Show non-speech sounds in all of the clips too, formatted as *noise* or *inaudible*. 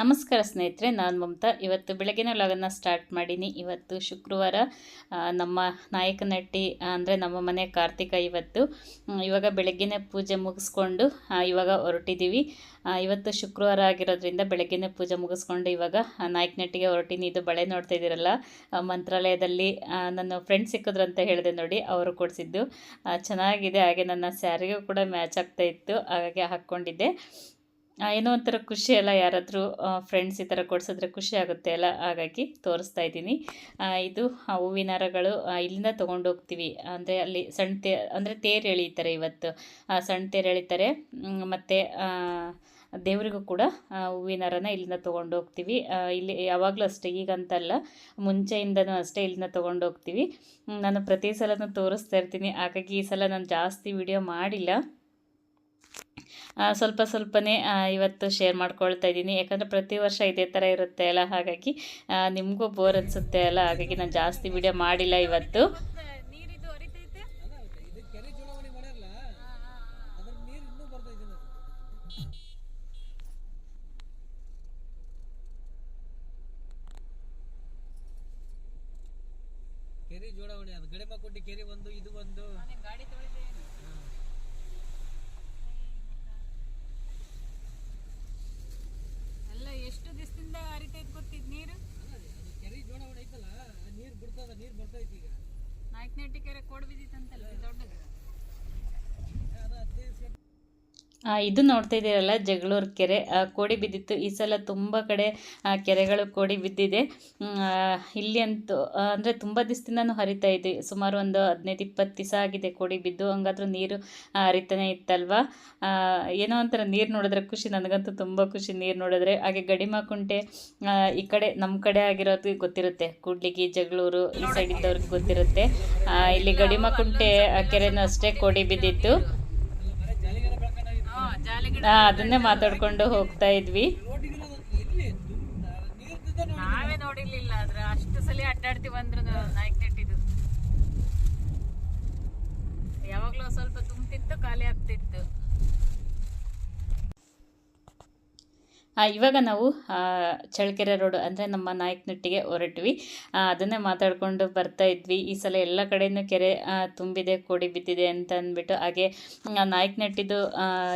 ನಮಸ್ಕಾರ ಸ್ನೇಹಿತರೆ, ನಾನು ಮಮತಾ. ಇವತ್ತು ಬೆಳಗಿನ ಲಾಗನ್ನು ಸ್ಟಾರ್ಟ್ ಮಾಡೀನಿ. ಇವತ್ತು ಶುಕ್ರವಾರ ನಮ್ಮ ನಾಯಕ ನಟ್ಟಿ ಅಂದರೆ ನಮ್ಮ ಮನೆ ಕಾರ್ತಿಕ ಇವತ್ತು. ಇವಾಗ ಬೆಳಗ್ಗಿನ ಪೂಜೆ ಮುಗಿಸ್ಕೊಂಡು ಇವಾಗ ಹೊರಟಿದ್ದೀವಿ ಇವತ್ತು ಶುಕ್ರವಾರ ಆಗಿರೋದ್ರಿಂದ ಬೆಳಗ್ಗಿನ ಪೂಜೆ ಮುಗಿಸ್ಕೊಂಡು ಇವಾಗ ನಾಯಕನಟ್ಟಿಗೆ ಹೊರಟಿನಿ. ಇದು ಬಳೆ ನೋಡ್ತಾ ಇದ್ದೀರಲ್ಲ ಮಂತ್ರಾಲಯದಲ್ಲಿ ನನ್ನ ಫ್ರೆಂಡ್ ಸಿಕ್ಕಿದ್ರು ಅಂತ ಹೇಳಿದೆ ನೋಡಿ, ಅವರು ಕೊಡಿಸಿದ್ದು. ಚೆನ್ನಾಗಿದೆ. ಹಾಗೆ ನನ್ನ ಸ್ಯಾರಿಗೂ ಕೂಡ ಮ್ಯಾಚ್ ಆಗ್ತಾ ಇತ್ತು. ಹಾಗಾಗಿ ಹಾಕ್ಕೊಂಡಿದ್ದೆ. ಏನೋ ಒಂಥರ ಖುಷಿ ಅಲ್ಲ ಯಾರಾದರೂ ಫ್ರೆಂಡ್ಸ್ ಈ ಥರ ಕೊಡಿಸಿದ್ರೆ ಖುಷಿ ಆಗುತ್ತೆ ಅಲ್ಲ ಹಾಗಾಗಿ ತೋರಿಸ್ತಾ ಇದ್ದೀನಿ. ಇದು ಹೂವಿನ ಹಾರಗಳು ಇಲ್ಲಿಂದ ತೊಗೊಂಡು ಹೋಗ್ತೀವಿ ಅಂದರೆ ಅಲ್ಲಿ ಸಣ್ಣ ತೇ, ಅಂದರೆ ತೇರು ಎಳೀತಾರೆ ಇವತ್ತು. ಸಣ್ಣ ತೇರು ಎಳೀತಾರೆ. ಮತ್ತು ದೇವರಿಗೂ ಕೂಡ ಹೂವಿನ ಹಾರನ ಇಲ್ಲಿಂದ ತೊಗೊಂಡು ಹೋಗ್ತೀವಿ ಇಲ್ಲಿ ಯಾವಾಗಲೂ ಅಷ್ಟೇ, ಈಗಂತಲ್ಲ, ಮುಂಚೆಯಿಂದನೂ ಅಷ್ಟೇ ಇಲ್ಲಿಂದ ತೊಗೊಂಡು ಹೋಗ್ತೀವಿ ನಾನು ಪ್ರತಿ ಸಲನೂ ತೋರಿಸ್ತಾ ಇರ್ತೀನಿ. ಹಾಗಾಗಿ ಈ ಸಲ ನಾನು ಜಾಸ್ತಿ ವಿಡಿಯೋ ಮಾಡಿಲ್ಲ. ಸ್ವಲ್ಪ ಸ್ವಲ್ಪನೇ ಇವತ್ತು ಶೇರ್ ಮಾಡ್ಕೊಳ್ತಾ ಇದ್ದೀನಿ. ಯಾಕಂದರೆ ಪ್ರತಿ ವರ್ಷ ಇದೇ ಥರ ಇರುತ್ತೆ ಅಲ್ಲ? ಹಾಗಾಗಿ ನಿಮಗೂ ಬೋರ್ ಅನಿಸುತ್ತೆ ಅಲ್ಲ? ಹಾಗಾಗಿ ನಾನು ಜಾಸ್ತಿ ವಿಡಿಯೋ ಮಾಡಿಲ್ಲ ಇವತ್ತು. ಕೆರೆ ಜೋಡಾವಣೆ ಅದು. ಗಡಿಮಕ್ಕೊಂಡಿ ಕೆರೆ ಒಂದು ಇದು ಒಂದು. ಗಾಡಿ ತೊಳೆದೆ ಎಲ್ಲ ಎಷ್ಟು ದಿವಸದಿಂದ ಹರಿತೈತೆ ಗೊತ್ತಿದ್ ನೀರು ಅದು ಕೆರೆ ಜೋಡಾವಣೆ ಐತಲ್ಲ ಆ ನೀರು ಬಿಡ್ತದ ನೀರು ಬರ್ತೈತಿ ಈಗ ನಾಯಕನಹಟ್ಟಿ ಕೆರೆ ಕೋಡ್ ಬಿದ್ದಿತ್ತಂತಲ್ಲ ದೊಡ್ಡದು ಅದು ಹದಿನೈದು ಸೆಂಟ್ ಆ, ಇದು ನೋಡ್ತಾ ಇದ್ದೀರಲ್ಲ ಜಗಳೂರು ಕೆರೆ. ಕೋಡಿ ಬಿದ್ದಿತ್ತು. ಈ ಸಲ ತುಂಬ ಕಡೆ ಕೆರೆಗಳು ಕೋಡಿ ಬಿದ್ದಿದೆ. ಇಲ್ಲಿ ಅಂತೂ ಅಂದರೆ ತುಂಬ ದಿವಸದಿಂದನೂ ಹರಿತಾ ಇದೆ. ಸುಮಾರು ಒಂದು ಹದಿನೈದು, ಇಪ್ಪತ್ತು ದಿವಸ ಆಗಿದೆ ಕೋಡಿ ಬಿದ್ದು. ಹಂಗಾದ್ರೂ ನೀರು ಹರಿತಾನೆ ಇತ್ತಲ್ವಾ? ಏನೋ ಒಂಥರ ನೀರು ನೋಡಿದ್ರೆ ಖುಷಿ. ನನಗಂತೂ ತುಂಬ ಖುಷಿ ನೀರು ನೋಡಿದ್ರೆ. ಹಾಗೆ ಗಡಿಮಾಕುಂಟೆ ಈ ಕಡೆ ನಮ್ಮ ಕಡೆ ಆಗಿರೋದು ಗೊತ್ತಿರುತ್ತೆ. ಕೂಡ್ಲಿಗಿ, ಜಗಳೂರು, ಈ ಸೈಡ್ ಇದ್ದವ್ರಿಗೆ ಗೊತ್ತಿರುತ್ತೆ. ಇಲ್ಲಿ ಗಡಿಮಾಕುಂಟೆ ಕೆರೆನೂ ಅಷ್ಟೇ ಕೋಡಿ ಬಿದ್ದಿತ್ತು ಬರೀ ಜಾಲಿಗೆಲ್ಲ ಬೆಳ್ಕೊಂಡಾಗಿತ್ತು ಹಾ ಜಾಲಿಗಿಡ ಆ, ಅದನ್ನೇ ಮಾತಾಡ್ಕೊಂಡು ಹೋಗ್ತಾ ಇದ್ವಿ. ನಾವೇ ನೋಡಿರ್ಲಿಲ್ಲ ಅದ್ರ ಅಷ್ಟು ಸಲ ಅಡ್ಡಾಡ್ತೀವಿ ಅಂದ್ರು ನಾಯಕನಹಟ್ಟಿದು ಯಾವಾಗ್ಲೂ ಸ್ವಲ್ಪ ತುಂಬ್ತಿತ್ತು ಖಾಲಿ ಆಗ್ತಿತ್ತು. ಇವಾಗ ನಾವು ಚಳ್ಳಕೆರೆ ರೋಡ್ ಅಂದರೆ ನಮ್ಮ ನಾಯಕನಟ್ಟಿಗೆ ಹೊರಟ್ವಿ. ಅದನ್ನೇ ಮಾತಾಡ್ಕೊಂಡು ಬರ್ತಾ ಇದ್ವಿ. ಈ ಸಲ ಎಲ್ಲ ಕಡೆಯೂ ಕೆರೆ ತುಂಬಿದೆ, ಕೋಡಿ ಬಿದ್ದಿದೆ ಅಂತ ಅಂದ್ಬಿಟ್ಟು. ಹಾಗೆ ನಾಯಕ್ ನಾಯಕನಟ್ಟಿದು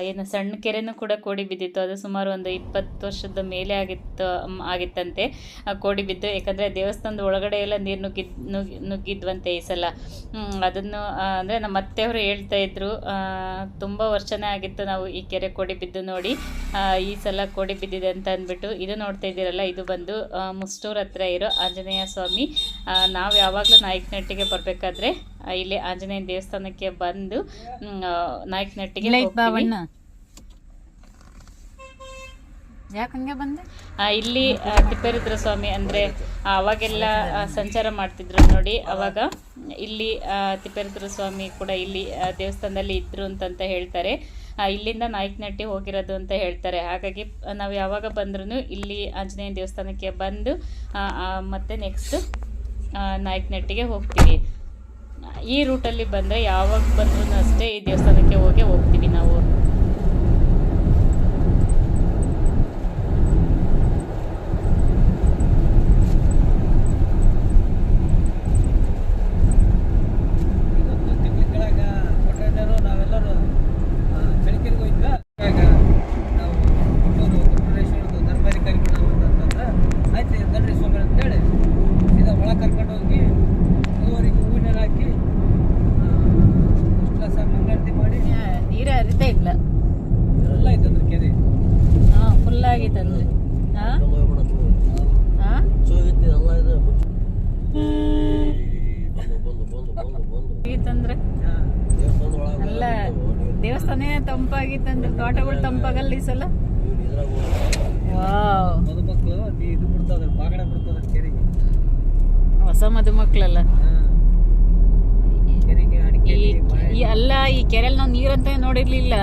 ಏನು ಸಣ್ಣ ಕೆರೆನೂ ಕೂಡ ಕೋಡಿ ಬಿದ್ದಿತ್ತು. ಅದು ಸುಮಾರು ಒಂದು ಇಪ್ಪತ್ತು ವರ್ಷದ ಮೇಲೆ ಆಗಿತ್ತು ಆಗಿತ್ತಂತೆ. ಕೋಡಿ ಬಿದ್ದು, ಯಾಕಂದರೆ ದೇವಸ್ಥಾನದ ಒಳಗಡೆ ಎಲ್ಲ ನೀರು ನುಗ್ಗಿದ್ ನುಗ್ಗಿ ನುಗ್ಗಿದ್ವಂತೆ ಈ ಸಲ. ಅದನ್ನು ಅಂದರೆ ನಮ್ಮ ಅತ್ತೆಯವರು ಹೇಳ್ತಾ ಇದ್ರು. ತುಂಬ ವರ್ಷನೇ ಆಗಿತ್ತು ನಾವು ಈ ಕೆರೆ ಕೋಡಿ ಬಿದ್ದು ನೋಡಿ. ಈ ಸಲ ಕೋಡಿ ಬಿದ್ದಿದೆ ಅಂತ ಅಂದ್ಬಿಟ್ಟು ಇದು ನೋಡ್ತಾ ಇದ್ದೀರಲ್ಲ ಇದು ಬಂದು ಮುಸ್ಟೂರ್ ಹತ್ರ ಇರೋ ಆಂಜನೇಯ ಸ್ವಾಮಿ ನಾವು ಯಾವಾಗಲೂ ನಾಯಕನಟ್ಟಿಗೆ ಬರಬೇಕಾದ್ರೆ ಇಲ್ಲಿ ಆಂಜನೇಯ ದೇವಸ್ಥಾನಕ್ಕೆ ಬಂದು ನಾಯಕನಟ್ಟಿಗೆ ಹೋಗ್ತೀವಿ. ಯಾಕಂಗೆ ಬಂದೆ? ಇಲ್ಲಿ ತಿಪ್ಪೇರುದ್ರ ಸ್ವಾಮಿ ಅಂದರೆ ಅವಾಗೆಲ್ಲ ಸಂಚಾರ ಮಾಡ್ತಿದ್ರು ನೋಡಿ, ಅವಾಗ ಇಲ್ಲಿ ತಿಪ್ಪೇರುದ್ರ ಸ್ವಾಮಿ ಕೂಡ ಇಲ್ಲಿ ದೇವಸ್ಥಾನದಲ್ಲಿ ಇದ್ರು ಅಂತಂತ ಹೇಳ್ತಾರೆ. ಇಲ್ಲಿಂದ ನಾಯಕನಟ್ಟಿ ಹೋಗಿರೋದು ಅಂತ ಹೇಳ್ತಾರೆ. ಹಾಗಾಗಿ ನಾವು ಯಾವಾಗ ಬಂದ್ರೂ ಇಲ್ಲಿ ಆಂಜನೇಯ ದೇವಸ್ಥಾನಕ್ಕೆ ಬಂದು ಮತ್ತೆ ನೆಕ್ಸ್ಟ್ ನಾಯಕನಟ್ಟಿಗೆ ಹೋಗ್ತೀವಿ. ಈ ರೂಟಲ್ಲಿ ಬಂದರೆ ಯಾವಾಗ ಬಂದ್ರೂ ಅಷ್ಟೇ ಈ ದೇವಸ್ಥಾನಕ್ಕೆ ಹೋಗಿ ಹೋಗ್ತೀವಿ ನಾವು ಇವತ್ತು ತಿಂಗಳ ಕೆಳಗ ಕೊಟ್ಟಣ್ಣರು ನಾವೆಲ್ಲರೂ ಆ, ಚಳಿಕೆರೆಗೆ ಹೋಗಿದ್ವಾ ಆಗ ನಾವು ಕೊಟ್ಟೂರು ಕೊಟ್ಟೂರೇಶ್ವರದ್ದು ದರ್ಬಾರಿ ಕರ್ಕೊಂಡು ಅಂತಂದ್ರೆ ಆಯ್ತು ದಡ್ರಿ ಸ್ವಾಮಿ ಅಂತೇಳಿ ಸೀದಾ ಒಳ ಕರ್ಕೊಂಡು ಹೋಗಿ ಮೂವರಿಗೆ ಹೂವಿನ ಹಾಕಿ ಫಸ್ಟ್ ಕ್ಲಾಸ್ ಮಂಗಳಾರತಿ ಮಾಡಿ ನೀರೇ ಹರಿತಾ ಇಲ್ಲ ಎಲ್ಲ ಐತಂದ್ರೆ ಕೆರೆ ಹಾ ಫುಲ್ ಆಗಿತ್ತಂದ್ರೆ ಹಾ ಹಾ ಆಗಿತ್ತಂದ್ರೆ ಅಲ್ಲ ದೇವಸ್ಥಾನ ತಂಪಾಗಿತ್ತಂದ್ರೆ ತೋಟಗಳು ತಂಪಾಗಲ್ಲ ಈ ಸಲ ವಾವ್ ಮದುಮಕ್ಕಳು ನೀ ಇದು ಬಿಡ್ತದ ಬಾಗಡ ಬಿಡ್ತದ ಕೆರೆಗೆ ಹೊಸ ಮದುಮಕ್ಳಲ್ಲ. ಈ ಅಲ್ಲ ಈ ಕೆರೆಯಲ್ಲಿ ನಾವು ನೀರಂತ ನೋಡಿರ್ಲಿಲ್ಲ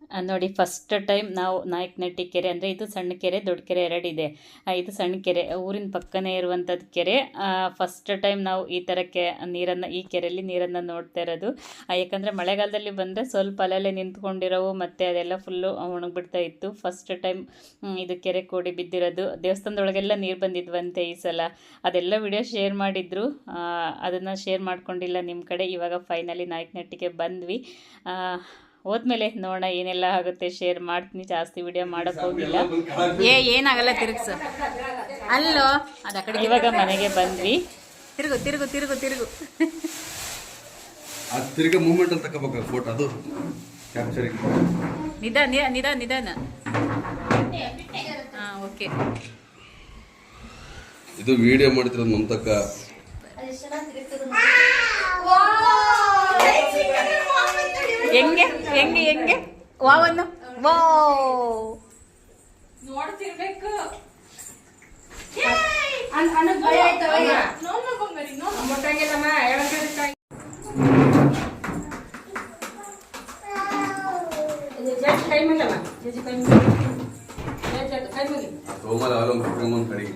ಆ, ನೋಡಿ ಫಸ್ಟ್ ಟೈಮ್ ನಾವು ನಾಯಕನಟ್ಟಿ ಕೆರೆ ಅಂದರೆ ಇದು ಸಣ್ಣ ಕೆರೆ, ದೊಡ್ಡ ಕೆರೆ ಎರಡಿದೆ. ಇದು ಸಣ್ಣ ಕೆರೆ, ಊರಿನ ಪಕ್ಕನೇ ಇರುವಂಥದ್ದು ಕೆರೆ. ಫಸ್ಟ್ ಟೈಮ್ ನಾವು ಈ ಥರ ಕೆ ನೀರನ್ನು, ಈ ಕೆರೆಯಲ್ಲಿ ನೀರನ್ನು ನೋಡ್ತಾ ಇರೋದು. ಯಾಕಂದರೆ ಮಳೆಗಾಲದಲ್ಲಿ ಬಂದರೆ ಸ್ವಲ್ಪ ಅಲ್ಲಲ್ಲೇ ನಿಂತ್ಕೊಂಡಿರೋವು, ಮತ್ತು ಅದೆಲ್ಲ ಫುಲ್ಲು ಒಣಗಿಬಿಡ್ತಾ ಇತ್ತು. ಫಸ್ಟ್ ಟೈಮ್ ಇದು ಕೆರೆ ಕೋಡಿ ಬಿದ್ದಿರೋದು. ದೇವಸ್ಥಾನದೊಳಗೆಲ್ಲ ನೀರು ಬಂದಿದ್ವಂತೆ ಈ ಸಲ. ಅದೆಲ್ಲ ವಿಡಿಯೋ ಶೇರ್ ಮಾಡಿದ್ರು. ಅದನ್ನು ಶೇರ್ ಮಾಡ್ಕೊಂಡಿಲ್ಲ ನಿಮ್ಮ ಕಡೆ. ಇವಾಗ ಫೈನಲಿ ನಾಯಕನಟ್ಟಿಗೆ ಬಂದ್ವಿ. ಹೋದ್ಮೇಲೆ ನೋಡೋಣ ಏನೆಲ್ಲ ಆಗುತ್ತೆ ಶೇರ್ ಮಾಡ್ತೀನಿ ಜಾಸ್ತಿ ವಿಡಿಯೋ ಮಾಡಕ್ ಹೋಗಿಲ್ಲ. ಏ ಏನಾಗಲ್ಲ ತಿರುಗ್ಸ ಅಲ್ಲೋ ಅದ ಕಡೆ ಇವಾಗ ಮನೆಗೆ ಬಂದ್ವಿ. ತಿರುಗು ತಿರುಗು ತಿರುಗು ತಿರುಗು. ಅದು ತಿರ್ಗಾ ಮೂಮೆಂಟ್ ಅಂತ ತಗೋಬೇಕು ಫೋಟೋ ಅದು. ಕ್ಯಾಪ್ಚರಿಂಗ್ ನಿಧಾನ ನಿಧಾನ ನಿಧಾನ ನಿಧಾನ. ಹಾಂ ಓಕೆ. ಇದು ವಿಡಿಯೋ ಮಾಡ್ತಿರೋದು ಮಮತಕ್ಕ ಹೆಂಗೆ? ಹೆಂಗೆ ಹೆಂಗೆ? ವಾವನ್ನು? ವೋ ಕಡೆಗೆ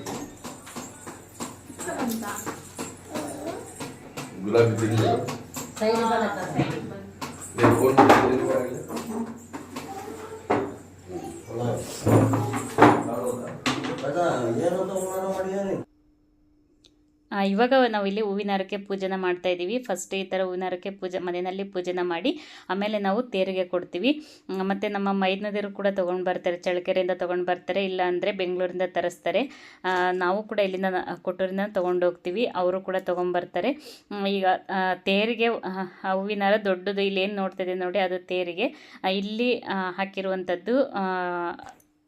ಗುಲಾಬಿ ತಿಂಗಳು कोण ಇವಾಗ ನಾವು ಇಲ್ಲಿ ಹೂವಿನ ಹರಕೆ ಪೂಜೆನ ಮಾಡ್ತಾ ಇದ್ದೀವಿ ಫಸ್ಟ್ ಈ ಥರ ಹೂವಿನ ಹರಕೆ ಪೂಜೆ, ಮನೆಯಲ್ಲಿ ಪೂಜೆನ ಮಾಡಿ ಆಮೇಲೆ ನಾವು ತೇರಿಗೆ ಕೊಡ್ತೀವಿ. ಮತ್ತು ನಮ್ಮ ಮೈದ್ನದಿರು ಕೂಡ ತೊಗೊಂಡು ಬರ್ತಾರೆ, ಚಳ್ಳಕೆರೆಯಿಂದ ತೊಗೊಂಡು ಬರ್ತಾರೆ, ಇಲ್ಲ ಅಂದರೆ ಬೆಂಗಳೂರಿಂದ ತರಿಸ್ತಾರೆ. ನಾವು ಕೂಡ ಇಲ್ಲಿಂದ ಕೊಟ್ಟೂರಿಂದ ತೊಗೊಂಡು ಹೋಗ್ತೀವಿ, ಅವರು ಕೂಡ ತೊಗೊಂಬರ್ತಾರೆ ಈಗ ತೇರಿಗೆ ಹೂವಿನ ಹಾರ ದೊಡ್ಡದು ಇಲ್ಲಿ ಏನು ನೋಡ್ತಾ ಇದ್ದೀವಿ ನೋಡಿ, ಅದು ತೇರಿಗೆ. ಇಲ್ಲಿ ಹಾಕಿರುವಂಥದ್ದು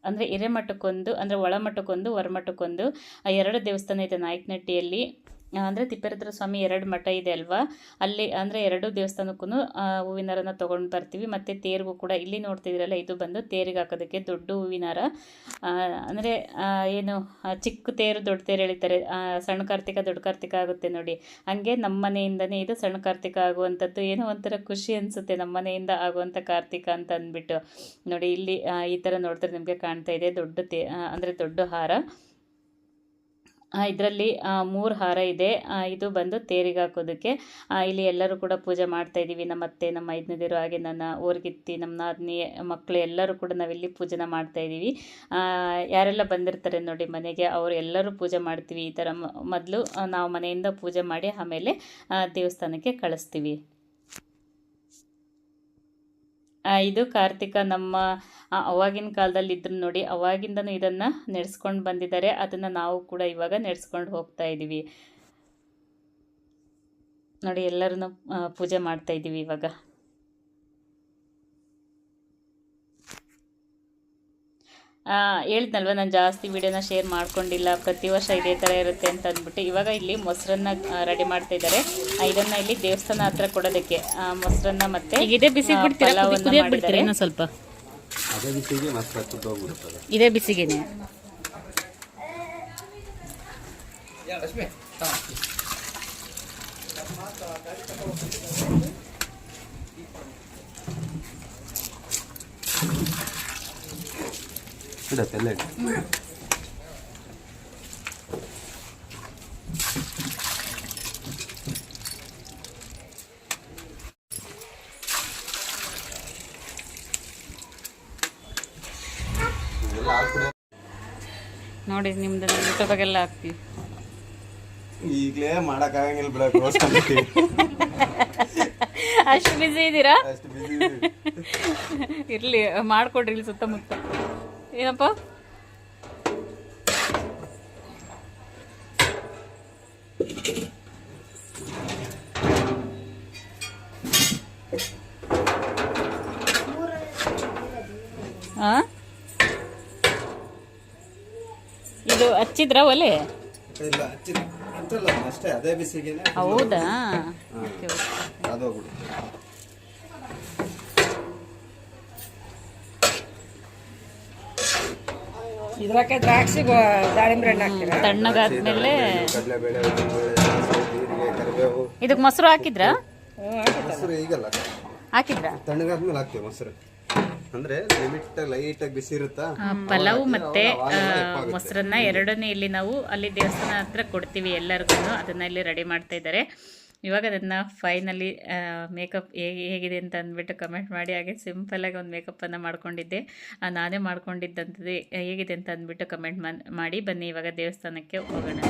ಅಂದರೆ ಹಿರೇಮಠಕ್ಕೊಂದು ಅಂದರೆ ಒಳಮಠಕ್ಕೊಂದು ಹೊರಮಠಕ್ಕೊಂದು ಆ ಎರಡು ದೇವಸ್ಥಾನ ಇದೆ ನಾಯಕನಹಟ್ಟಿಯಲ್ಲಿ. ಅಂದರೆ ತಿಪ್ಪೇರುದ್ರ ಸ್ವಾಮಿ ಎರಡು ಮಠ ಇದೆ ಅಲ್ವಾ? ಅಲ್ಲಿ ಅಂದರೆ ಎರಡು ದೇವಸ್ಥಾನಕ್ಕೂ ಹೂವಿನಾರನ ತೊಗೊಂಡು ಬರ್ತೀವಿ. ಮತ್ತು ತೇರಿಗೂ ಕೂಡ ಇಲ್ಲಿ ನೋಡ್ತಿದ್ದೀರಲ್ಲ, ಇದು ಬಂದು ತೇರಿಗೆ ಹಾಕೋದಕ್ಕೆ ದೊಡ್ಡ ಹೂವಿನಾರ. ಅಂದರೆ ಏನು ಚಿಕ್ಕ ತೇರು, ದೊಡ್ಡ ತೇರು ಎಳಿತಾರೆ. ಸಣ್ಣ ಕಾರ್ತಿಕ, ದೊಡ್ಡ ಕಾರ್ತಿಕ ಆಗುತ್ತೆ ನೋಡಿ. ಹಂಗೆ ನಮ್ಮ ಮನೆಯಿಂದನೇ ಇದು ಸಣ್ಣ ಕಾರ್ತಿಕ ಆಗುವಂಥದ್ದು. ಏನೋ ಒಂಥರ ಖುಷಿ ಅನಿಸುತ್ತೆ ನಮ್ಮ ಮನೆಯಿಂದ ಆಗುವಂಥ ಕಾರ್ತಿಕ ಅಂತ ಅಂದ್ಬಿಟ್ಟು. ನೋಡಿ, ಇಲ್ಲಿ ಈ ಥರ ನೋಡಿದ್ರೆ ನಿಮಗೆ ಕಾಣ್ತಾ ಇದೆ. ದೊಡ್ಡ ತೇ ಅಂದರೆ ದೊಡ್ಡ ಹಾರ. ಇದರಲ್ಲಿ ಮೂರು ಹಾರ ಇದೆ. ಇದು ಬಂದು ತೇರಿಗೆ ಹಾಕೋದಕ್ಕೆ. ಇಲ್ಲಿ ಎಲ್ಲರೂ ಕೂಡ ಪೂಜೆ ಮಾಡ್ತಾ ಇದ್ದೀವಿ ನಮ್ಮ ಅತ್ತೆ, ನಮ್ಮ ಐದನೇದಿರು, ಹಾಗೆ ನನ್ನ ಊರಿಗಿತ್ತಿ ನಮ್ಮ ನಾದಿನಿ ಮಕ್ಕಳು ಎಲ್ಲರೂ ಕೂಡ ನಾವಿಲ್ಲಿ ಪೂಜೆನ ಮಾಡ್ತಾ ಇದ್ದೀವಿ ಯಾರೆಲ್ಲ ಬಂದಿರ್ತಾರೆ ನೋಡಿ ಮನೆಗೆ, ಅವರು ಎಲ್ಲರೂ ಪೂಜೆ ಮಾಡ್ತೀವಿ ಈ ಥರ ಮೊದಲು ನಾವು ಮನೆಯಿಂದ ಪೂಜೆ ಮಾಡಿ ಆಮೇಲೆ ದೇವಸ್ಥಾನಕ್ಕೆ ಕಳಿಸ್ತೀವಿ. ಇದು ಕಾರ್ತಿಕ ನಮ್ಮ ಅವಾಗಿನ ಕಾಲದಲ್ಲಿ ಇದ್ರು ನೋಡಿ, ಅವಾಗಿಂದನೂ ಇದನ್ನು ನಡೆಸ್ಕೊಂಡು ಬಂದಿದ್ದಾರೆ. ಅದನ್ನು ನಾವು ಕೂಡ ಇವಾಗ ನಡೆಸ್ಕೊಂಡು ಹೋಗ್ತಾ ಇದ್ದೀವಿ ನೋಡಿ ಎಲ್ಲರೂ ಪೂಜೆ ಮಾಡ್ತಾ ಇದ್ದೀವಿ ಇವಾಗ. ಹೇಳಿದ್ನಲ್ವ ನಾನು ಜಾಸ್ತಿ ವೀಡಿಯೋನ ಶೇರ್ ಮಾಡ್ಕೊಂಡಿಲ್ಲ ಪ್ರತಿ ವರ್ಷ ಇದೇ ಥರ ಇರುತ್ತೆ ಅಂತ ಅಂದ್ಬಿಟ್ಟು ಇವಾಗ ಇಲ್ಲಿ ಮೊಸರನ್ನ ರೆಡಿ ಮಾಡ್ತಾ ಇದ್ದಾರೆ. ಇದನ್ನ ಇಲ್ಲಿ ದೇವಸ್ಥಾನ ಹತ್ರ ಕೊಡೋದಕ್ಕೆ ಮೊಸರನ್ನ ಮತ್ತೆ ಇದೇ ಬಿಡ್ತೀರಾ. ಇನ್ನೂ ಸ್ವಲ್ಪ? ಇದೇ ಬಿಸಿಗೆನೆ. ಇಡತ್ತೆ ಎಲ್ಲ ನೋಡಿ ನಿಮ್ದು ಯೂಟ್ಯೂಬಾಗೆಲ್ಲ ಹಾಕ್ತೀವಿ. ಈಗಲೇ ಮಾಡಕ್ಕಾಗಂಗಿಲ್ಲ ಬಿಡ ಕೋಸ್ಕೊಂಡ್ಬಿಟ್ಟು ಅಷ್ಟು ಬಿಸಿ ಇದ್ದೀರಾ ಇರ್ಲಿ ಮಾಡ್ಕೊಡ್ರಿ ಇರಲಿ ಮಾಡಿಕೊಡ್ರಿ ಇಲ್ಲಿ ಸುತ್ತಮುತ್ತ. ಏನಪ್ಪ? ಇದು ಹಚ್ಚಿದ್ರ ಒಲೆ? ಇಲ್ಲ ಹಚ್ಚಿಲ್ಲ ಅಷ್ಟೇ ಅದೇ ಬಿಸಿಗೆನೆ. ಹೌದಾ ಓಕೆ ಓಕೆ ಅದೋಗ್ಬಿಡು ಇದ್ರಕ್ಕೆ ದ್ರಾಕ್ಷಿ ಹಣ್ಣು ಹಾಕ್ತೀರಾ? ತಣ್ಣಗಾದ್ಮೇಲೆ ಕಡಲೆಬೇಳೆ ಜೀರಿಗೆ ಕರಿಬೇವು ಇದಕ್ಕೆ ಮೊಸರು ಹಾಕಿದ್ರಾ? ಹ್ಞೂ ಹಾಕಿ ಮೊಸರು ಈಗಲ್ಲ. ಹಾಕಿದ್ರಾ? ತಣ್ಣಗಾದ್ಮೇಲೆ ಹಾಕ್ತೀವಿ ಮೊಸರು. ಅಂದ್ರೆ ಲಿಮಿಟ್ ಲೈಟ್ ಆಗಿ ಬಿಸಿ ಇರುತ್ತಾ? ಪಲಾವ್ ಮತ್ತೆ ಮೊಸರನ್ನ ಎರಡನೇ ಇಲ್ಲಿ ನಾವು ಅಲ್ಲಿ ದೇವಸ್ಥಾನ ಹತ್ರ ಕೊಡ್ತೀವಿ ಎಲ್ಲರಿಗೂ ಅದನ್ನ ಇಲ್ಲಿ ರೆಡಿ ಮಾಡ್ತಾ ಇದ್ದಾರೆ. ಇವಾಗ ಅದನ್ನು ಫೈನಲಿ ಮೇಕಪ್ ಹೇಗೆ, ಹೇಗಿದೆ ಅಂತ ಅಂದ್ಬಿಟ್ಟು ಕಮೆಂಟ್ ಮಾಡಿ, ಹಾಗೆ ಸಿಂಪಲ್ಲಾಗಿ ಒಂದು ಮೇಕಪ್ಪನ್ನು ಮಾಡ್ಕೊಂಡಿದ್ದೆ. ನಾನೇ ಮಾಡ್ಕೊಂಡಿದ್ದಂಥದ್ದು ಹೇಗಿದೆ ಅಂತ ಅಂದ್ಬಿಟ್ಟು ಕಮೆಂಟ್ ಮಾಡಿ ಬನ್ನಿ, ಇವಾಗ ದೇವಸ್ಥಾನಕ್ಕೆ ಹೋಗೋಣ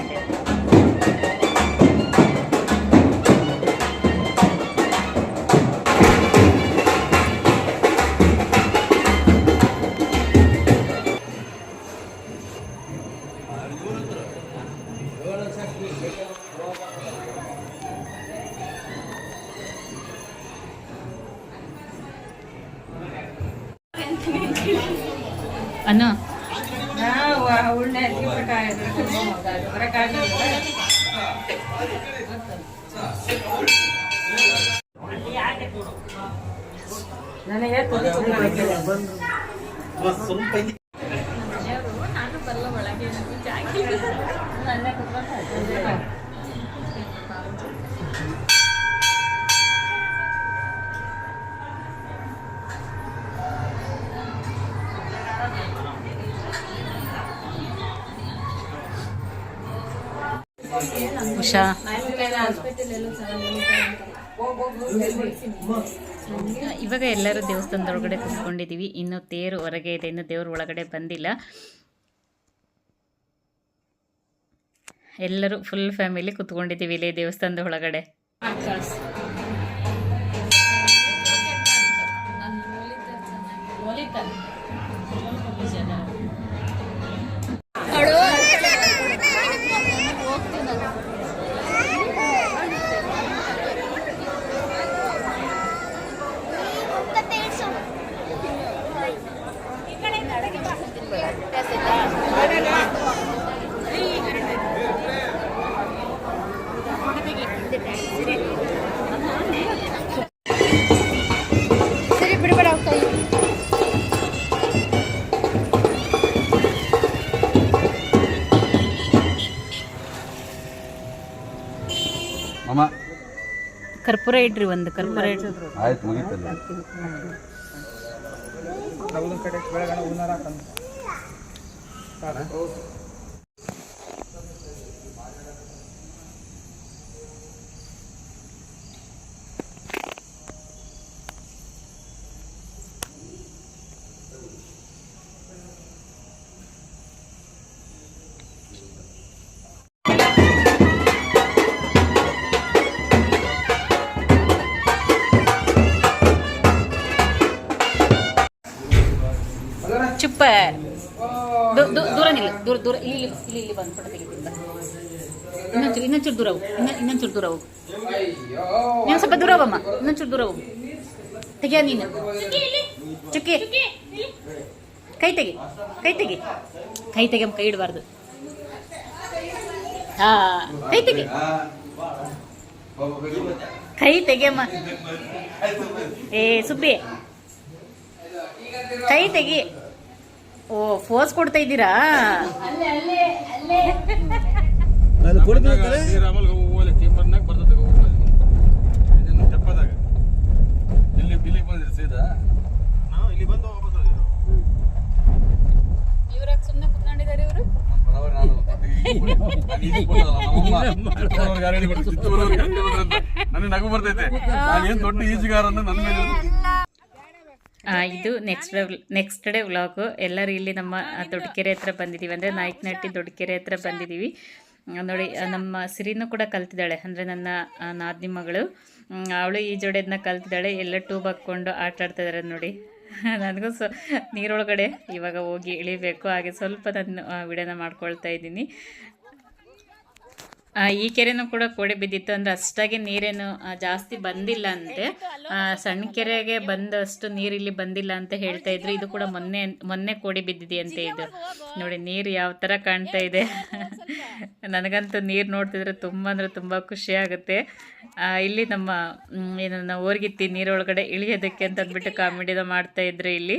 ಇವಾಗ ಎಲ್ಲರೂ ದೇವಸ್ಥಾನದೊಳಗಡೆ ಕುತ್ಕೊಂಡಿದ್ದೀವಿ. ಇನ್ನು ತೇರು ಹೊರಗೆ ಇದೆ. ಇನ್ನು ದೇವ್ರ ಒಳಗಡೆ ಬಂದಿಲ್ಲ. ಎಲ್ಲರೂ ಫುಲ್ ಫ್ಯಾಮಿಲಿ ಕುತ್ಕೊಂಡಿದ್ದೀವಿ ಇಲ್ಲಿ ದೇವಸ್ಥಾನದ ಒಳಗಡೆ. ಅಮ್ಮ ಕರ್ಪೂರ ಇಡ್ರಿ ಒಂದು ಕರ್ಪೂರ ಇಡ್ರಿ. ಆಯ್ತು ಮುಗೀತಲ್ಲ. ಚುಪ್ಪ ದೂರ ನಿಲ್ಲ. ದೂರ ದೂರ ಇಲ್ಲಿ ಇಲ್ಲಿ ಇಲ್ಲಿ ಬಂದು ಫೋಟೋ ತೆಗಿತೀನಿ. ಇನ್ನೊಂಚೂರು ಇನ್ನೊಂಚೂರು ದೂರ ಹೋಗು. ಇನ್ನ ಇನ್ನೊಂಚೂರು ದೂರ ಹೋಗು. ನೀನು ಸ್ವಲ್ಪ ದೂರ ಹೋಗಮ್ಮ. ಇನ್ನೊಂಚೂರು ದೂರ ಹೋಗು. ತೆಗಿಯ ನೀನು. ಚುಕ್ಕಿ. ಕೈ ತೆಗಿ. ಕೈ ತೆಗಿ. ಕೈ ತೆಗಿಯಮ್ಮ ಕೈ ಇಡಬಾರ್ದು. ಹಾ. ಕೈ ತೆಗಿ. ಕೈ ತೆಗಿಯಮ್ಮ ಏ, ಸುಬ್ಬಿ. ಕೈ ತೆಗಿ. ಓ ಫೋಸ್ ಕೊಡ್ತಾ ಇದ್ದೀರಾ. ನನಗೆ ನಗು ಬರ್ತೈತೆ. ನಾನು ಏನು ದೊಡ್ಡ ಈಜುಗಾರ ಅಂದ್ರೆ ನನ್ನ ಮೇಲೆ ಇದು ನೆಕ್ಸ್ಟ್ ನೆಕ್ಸ್ಟ್ ಡೇ ವ್ಲಾಗು ಎಲ್ಲರೂ ಇಲ್ಲಿ ನಮ್ಮ ದೊಡ್ಡಕೆರೆ ಹತ್ರ ಬಂದಿದ್ದೀವಿ ಅಂದರೆ ನಾಯಕನಹಟ್ಟಿ ದೊಡ್ಡಕೆರೆ ಹತ್ರ ಬಂದಿದ್ದೀವಿ ನೋಡಿ ನಮ್ಮ ಸಿರಿನೂ ಕೂಡ ಕಲ್ತಿದ್ದಾಳೆ. ಅಂದರೆ ನನ್ನ ನಾದಿ ನಾದಿನಿ ಮಗಳು. ಅವಳು ಈ ಜೋಡಿಯದನ್ನ ಕಲ್ತಿದ್ದಾಳೆ. ಎಲ್ಲ ಟೂಬ್ ಹಾಕ್ಕೊಂಡು ಆಟ ಆಡ್ತಾ ಇದ್ದಾರೆ ನೋಡಿ. *laughs* ನನಗೂ ಸೊ ನೀರೊಳಗಡೆ ಇವಾಗ ಹೋಗಿ ಇಳಿಬೇಕು. ಹಾಗೆ ಸ್ವಲ್ಪ ನಾನು ವಿಡಿಯೋನ ಮಾಡ್ಕೊಳ್ತಾ ಇದ್ದೀನಿ. ಈ ಕೆರೆನೂ ಕೂಡ ಕೋಡಿ ಬಿದ್ದಿತ್ತು. ಅಂದರೆ ಅಷ್ಟಾಗಿ ನೀರೇನು ಜಾಸ್ತಿ ಬಂದಿಲ್ಲ ಅಂತೆ. ಸಣ್ಣ ಕೆರೆಗೆ ಬಂದಷ್ಟು ನೀರು ಇಲ್ಲಿ ಬಂದಿಲ್ಲ ಅಂತ ಹೇಳ್ತಾ ಇದ್ರು. ಇದು ಕೂಡ ಮೊನ್ನೆ ಮೊನ್ನೆ ಕೋಡಿ ಬಿದ್ದಿದೆಯಂತೆ ಇದು. ನೋಡಿ ನೀರು ಯಾವ ಥರ ಕಾಣ್ತಾ ಇದೆ. ನನಗಂತೂ ನೀರು ನೋಡ್ತಿದ್ರೆ ತುಂಬ ಅಂದರೆ ತುಂಬ ಖುಷಿ ಆಗುತ್ತೆ. ಇಲ್ಲಿ ನಮ್ಮ ಏನನ್ನ ಏನು ಓರ್ಗಿತ್ತಿ ನೀರೊಳಗಡೆ ಇಳಿಯೋದಕ್ಕೆ ಅಂತ ಅಂದ್ಬಿಟ್ಟು ಕಾಮಿಡಿನ ಮಾಡ್ತಾ ಇದ್ರು ಇಲ್ಲಿ.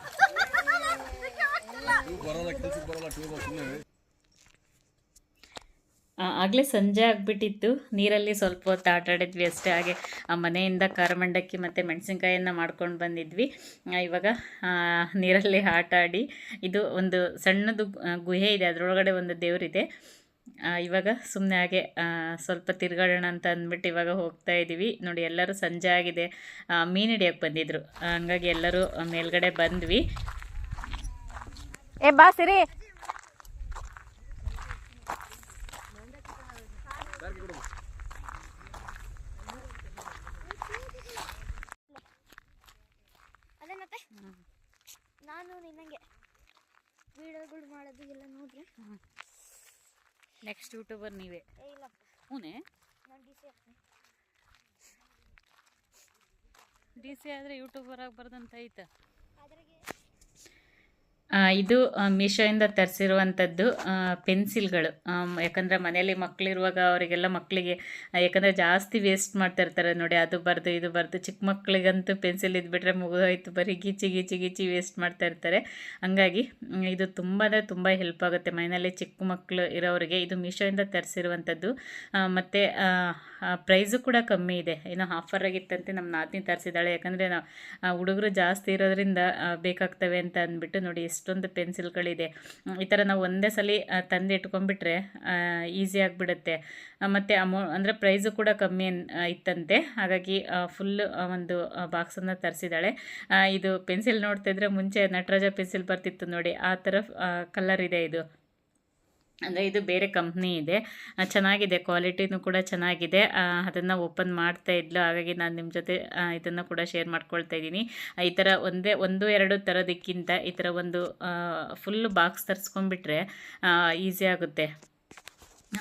ಆಗಲೇ ಸಂಜೆ ಆಗಿಬಿಟ್ಟಿತ್ತು. ನೀರಲ್ಲಿ ಸ್ವಲ್ಪ ಹೊತ್ತು ಆಟ ಆಡಿದ್ವಿ ಅಷ್ಟೇ. ಹಾಗೆ ಆ ಮನೆಯಿಂದ ಖಾರ ಮಂಡಕ್ಕಿ ಮತ್ತು ಮೆಣಸಿನ್ಕಾಯನ್ನು ಮಾಡ್ಕೊಂಡು ಬಂದಿದ್ವಿ. ಇವಾಗ ನೀರಲ್ಲಿ ಆಟ ಆಡಿ ಇದು ಒಂದು ಸಣ್ಣದು ಗುಹೆ ಇದೆ. ಅದರೊಳಗಡೆ ಒಂದು ದೇವರಿದೆ. ಇವಾಗ ಸುಮ್ಮನೆ ಹಾಗೆ ಸ್ವಲ್ಪ ತಿರ್ಗಾಡೋಣ ಅಂತ ಅಂದ್ಬಿಟ್ಟು ಇವಾಗ ಹೋಗ್ತಾ ಇದ್ದೀವಿ ನೋಡಿ ಎಲ್ಲರೂ ಸಂಜೆ ಆಗಿದೆ. ಮೀನು ಹಿಡಿಯೋಕ್ಕೆ ಬಂದಿದ್ರು. ಆ, ಹಂಗಾಗಿ ಎಲ್ಲರೂ ಮೇಲ್ಗಡೆ ಬಂದ್ವಿ. ಏ ಬಾ ಸಿರಿ. ನಾನು ನಿನ್ನಂಗೆ ವಿಡಿಯೋಗಳು ಮಾಡೋದು ಎಲ್ಲ ನೋಡ್ರಿ? ನೆಕ್ಸ್ಟ್ ಯೂಟ್ಯೂಬರ್ ನೀವೇ. ಇಲ್ಲ. ಹೂನೇ? ನಾನು ಡಿ ಸಿ ಆಗ್ತೀನಿ. ಡಿ ಸಿ ಆದರೆ ಯೂಟ್ಯೂಬರ್ ಆಗಬಾರ್ದಂತ ಐತೆ? ಅದ್ರಾಗೆ ಇದು ಮೀಶೋಯಿಂದ ತರಿಸಿರುವಂಥದ್ದು ಪೆನ್ಸಿಲ್ಗಳು. ಯಾಕಂದರೆ ಮನೆಯಲ್ಲಿ ಮಕ್ಕಳಿರುವಾಗ ಅವರಿಗೆಲ್ಲ ಮಕ್ಕಳಿಗೆ ಯಾಕಂದರೆ ಜಾಸ್ತಿ ವೇಸ್ಟ್ ಮಾಡ್ತಾ ಇರ್ತಾರೆ ನೋಡಿ, ಅದು ಬರೆದು ಇದು ಬರೆದು. ಚಿಕ್ಕ ಮಕ್ಕಳಿಗಂತೂ ಪೆನ್ಸಿಲ್ ಇದ್ಬಿಟ್ರೆ ಮುಗಿದೋಯ್ತು, ಬರೀ ಗೀಚಿ ಗೀಚಿ ಗೀಚಿ ವೇಸ್ಟ್ ಮಾಡ್ತಾಯಿರ್ತಾರೆ ಹಂಗಾಗಿ, ಇದು ತುಂಬ ಅಂದರೆ ತುಂಬ ಹೆಲ್ಪ್ ಆಗುತ್ತೆ ಮನೆಯಲ್ಲಿ ಚಿಕ್ಕ ಮಕ್ಕಳು ಇರೋರಿಗೆ ಇದು ಮೀಶೋಯಿಂದ ತರಿಸಿರುವಂಥದ್ದು. ಮತ್ತು ಪ್ರೈಸು ಕೂಡ ಕಮ್ಮಿ ಇದೆ. ಏನೋ ಆಫರ್ ಆಗಿತ್ತಂತೆ ನಮ್ಮ ನಾದಿನಿ ತರಿಸಿದ್ದಾಳೆ. ಯಾಕಂದರೆ ನಾವು ಹುಡುಗರು ಜಾಸ್ತಿ ಇರೋದ್ರಿಂದ ಬೇಕಾಗ್ತವೆ ಅಂತ ಅಂದ್ಬಿಟ್ಟು ನೋಡಿ ಎಷ್ಟೊಂದು ಪೆನ್ಸಿಲ್ಗಳಿದೆ. ಈ ಥರ ನಾವು ಒಂದೇ ಸಲ ತಂದು ಇಟ್ಕೊಂಡ್ಬಿಟ್ರೆ ಈಸಿ ಆಗಿಬಿಡುತ್ತೆ. ಮತ್ತು ಅಮೌ, ಅಂದರೆ ಪ್ರೈಸು ಕೂಡ ಕಮ್ಮಿ ಇತ್ತಂತೆ. ಹಾಗಾಗಿ ಫುಲ್ ಒಂದು ಬಾಕ್ಸನ್ನು ತರಿಸಿದ್ದಾಳೆ. ಇದು ಪೆನ್ಸಿಲ್ ನೋಡ್ತಿದ್ರೆ ಮುಂಚೆ ನಟರಾಜ ಪೆನ್ಸಿಲ್ ಬರ್ತಿತ್ತು ನೋಡಿ. ಆ ಥರ ಕಲರ್ ಇದೆ ಇದು. ಅಂದರೆ ಇದು ಬೇರೆ ಕಂಪ್ನಿ ಇದೆ. ಚೆನ್ನಾಗಿದೆ ಕ್ವಾಲಿಟಿನೂ ಕೂಡ ಚೆನ್ನಾಗಿದೆ. ಅದನ್ನು ಓಪನ್ ಮಾಡ್ತಾ ಇದ್ಲು. ಹಾಗಾಗಿ ನಾನು ನಿಮ್ಮ ಜೊತೆ ಇದನ್ನು ಕೂಡ ಶೇರ್ ಮಾಡ್ಕೊಳ್ತಾ ಇದ್ದೀನಿ. ಈ ಥರ ಒಂದೇ, ಒಂದು, ಎರಡು ಥರದಕ್ಕಿಂತ ಈ ಥರ ಒಂದು ಫುಲ್ ಬಾಕ್ಸ್ ತರಿಸ್ಕೊಂಡ್ಬಿಟ್ರೆ ಈಸಿ ಆಗುತ್ತೆ.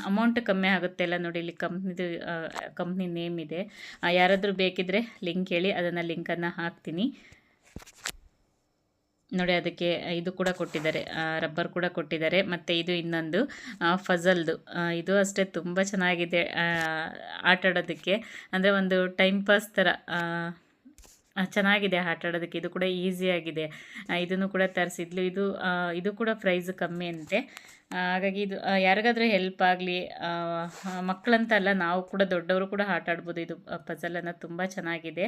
ಅಮೌಂಟ್ ಕಮ್ಮಿ ಆಗುತ್ತೆ ಅಲ್ಲ ನೋಡಿ, ಇಲ್ಲಿ ಕಂಪ್ನಿದು ಕಂಪ್ನಿ ನೇಮ್ ಇದೆ. ಯಾರಾದರೂ ಬೇಕಿದ್ದರೆ ಲಿಂಕ್ ಹೇಳಿ, ಅದನ್ನು ಲಿಂಕನ್ನು ಹಾಕ್ತೀನಿ. ನೋಡಿ ಅದಕ್ಕೆ ಇದು ಕೂಡ ಕೊಟ್ಟಿದ್ದಾರೆ ರಬ್ಬರ್ ಕೂಡ ಕೊಟ್ಟಿದ್ದಾರೆ. ಮತ್ತು ಇದು ಇನ್ನೊಂದು ಫಜಲ್ದು ಇದು ಅಷ್ಟೇ ತುಂಬ ಚೆನ್ನಾಗಿದೆ ಆಟ ಆಡೋದಕ್ಕೆ ಅಂದರೆ ಒಂದು ಟೈಮ್ ಪಾಸ್ ಥರ ಚೆನ್ನಾಗಿದೆ ಆಟ ಆಡೋದಕ್ಕೆ. ಇದು ಕೂಡ ಈಸಿಯಾಗಿದೆ ಇದನ್ನು ಕೂಡ ತರಿಸಿದ್ಲು. ಇದು ಇದು ಕೂಡ ಪ್ರೈಸ್ ಕಮ್ಮಿ ಅಂತೆ. ಹಾಗಾಗಿ ಇದು ಯಾರಿಗಾದರೂ ಹೆಲ್ಪ್ ಆಗಲಿ ಮಕ್ಕಳಂತ ಅಲ್ಲ, ನಾವು ಕೂಡ ದೊಡ್ಡವರು ಕೂಡ ಆಟ ಆಡ್ಬೋದು. ಇದು ಪಜಲನ್ನು ತುಂಬ ಚೆನ್ನಾಗಿದೆ.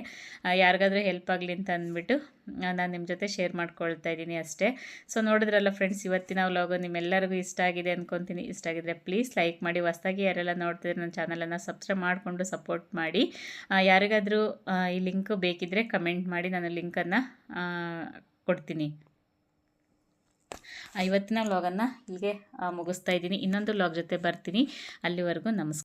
ಯಾರಿಗಾದರೂ ಹೆಲ್ಪ್ ಆಗಲಿ ಅಂತ ಅಂದ್ಬಿಟ್ಟು ನಾನು ನಿಮ್ಮ ಜೊತೆ ಶೇರ್ ಮಾಡ್ಕೊಳ್ತಾ ಇದ್ದೀನಿ ಅಷ್ಟೇ. ಸೊ ನೋಡಿದ್ರಲ್ಲ ಫ್ರೆಂಡ್ಸ್ ಇವತ್ತಿನ ವ್ಲಾಗು ನಿಮ್ಮೆಲ್ಲರಿಗೂ ಇಷ್ಟ ಆಗಿದೆ ಅಂದ್ಕೊತೀನಿ ಇಷ್ಟ ಆಗಿದ್ರೆ ಪ್ಲೀಸ್ ಲೈಕ್ ಮಾಡಿ. ಹೊಸ್ದಾಗಿ ಯಾರೆಲ್ಲ ನೋಡ್ತಿದ್ರೆ ನನ್ನ ಚಾನಲನ್ನು ಸಬ್ಸ್ಕ್ರೈಬ್ ಮಾಡಿಕೊಂಡು ಸಪೋರ್ಟ್ ಮಾಡಿ. ಯಾರಿಗಾದರೂ ಈ ಲಿಂಕ್ ಬೇಕಿದ್ದರೆ ಕಮೆಂಟ್ ಮಾಡಿ ನಾನು ಲಿಂಕನ್ನು ಕೊಡ್ತೀನಿ. ಇವತ್ತಿನ ವ್ಲಾಗನ್ನು ಇಲ್ಲಿಗೆ ಮುಗಿಸ್ತಾ ಇದ್ದೀನಿ. ಇನ್ನೊಂದು ವ್ಲಾಗ್ ಜೊತೆ ಬರ್ತೀನಿ. ಅಲ್ಲಿವರೆಗೂ ನಮಸ್ಕಾರ.